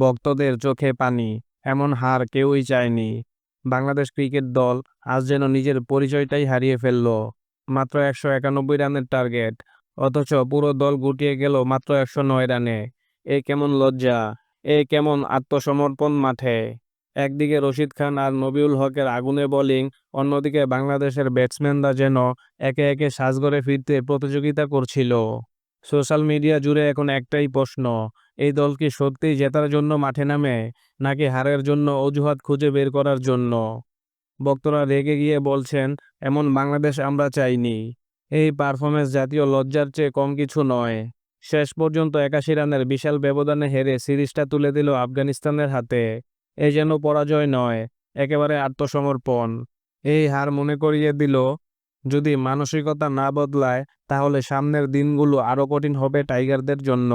ভক্তদের চোখে পানি, এমন হার কেউই চায়নি। বাংলাদেশ ক্রিকেট দল আজ যেন নিজের পরিচয়টাই হারিয়ে ফেলল। মাত্র একশো একানব্বই রানের টার্গেট, অথচ পুরো দল গুটিয়ে গেল মাত্র একশো নয় রানে। এ কেমন লজ্জা, এ কেমন আত্মসমর্পণ মাঠে। একদিকে রশিদ খান আর নবিউল হকের আগুনে বোলিং, অন্যদিকে বাংলাদেশের ব্যাটসম্যানরা যেন একে একে সাজঘরে ফিরতে প্রতিযোগিতা করছিল। সোশ্যাল মিডিয়া জুড়ে এখন একটাই প্রশ্ন, এই দল কি সত্যিই জেতার জন্য মাঠে নামে, নাকি হারের জন্য অজুহাত খুঁজে বের করার জন্য? বক্তরা রেগে গিয়ে বলছেন, এমন বাংলাদেশ আমরা চাইনি। এই পারফরমেন্স জাতীয় লজ্জার চেয়ে কম কিছু নয়। শেষ পর্যন্ত একাশি রানের বিশাল ব্যবধানে হেরে সিরিজটা তুলে দিল আফগানিস্তানের হাতে। এ যেন পরাজয় নয়, একেবারে আত্মসমর্পণ। এই হার মনে করিয়ে দিল যদি মানসিকতা না বদলায় তাহলে সামনের দিনগুলো আরও কঠিন হবে টাইগারদের জন্য।